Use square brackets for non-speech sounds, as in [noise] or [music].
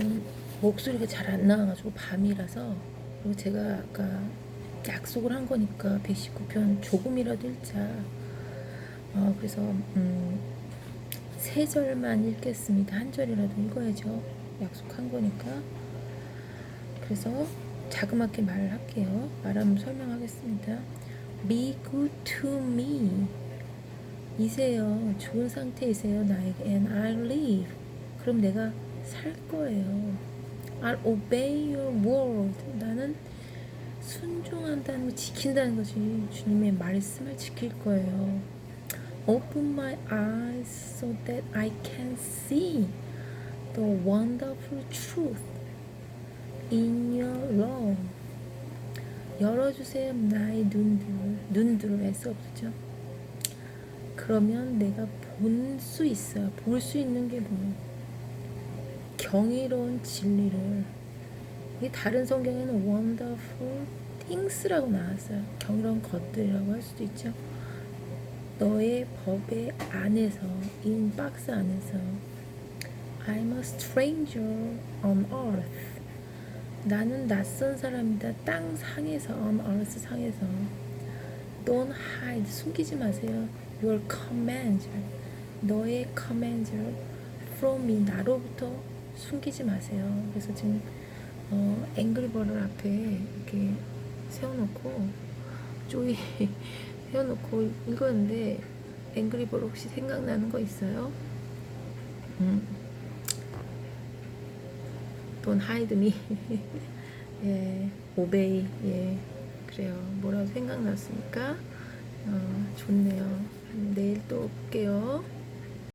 음, 목소리가 잘 안 나와가지고 밤이라서 그리고 제가 아까 약속을 한 거니까 119편 조금이라도 읽자. 어, 그래서 음, 세 절만 읽겠습니다. 한 절이라도 읽어야죠. 약속한 거니까. 그래서 자그맣게 말을 할게요. 말하면 설명하겠습니다. Be good to me. 이세요. 좋은 상태이세요. 나에게. And I'll live. 그럼 내가 살 거예요. I'll obey your word. 나는 순종한다는 거, 지킨다는 것이 주님의 말씀을 지킬 거예요. Open my eyes so that I can see the wonderful truth in your law. 열어주세요 나의 눈들 눈들을 애써 없죠. 그러면 내가 본수 있어요. 볼 수 있는 게 뭐예요? 경이로운 진리를 이게 다른 성경에는 wonderful things라고 나왔어요. 경이로운 것들이라고 할 수도 있죠. 너의 법의 안에서 인 박스 안에서 I'm a stranger on earth. 나는 낯선 사람이다. 땅 상에서 on earth 상에서 Don't hide. 숨기지 마세요. Your commands. 너의 commands from me. 나로부터 숨기지 마세요. 그래서 지금 어, 앵그리버를 앞에 이렇게 세워놓고 쪼이 [laughs] 세워놓고 읽었는데 앵그리버 혹시 생각나는 거 있어요? 음. Hide me. [laughs] 예, obey. 예, 그래요. 뭐라고 생각났습니까? 어, 좋네요. 내일 또 올게요.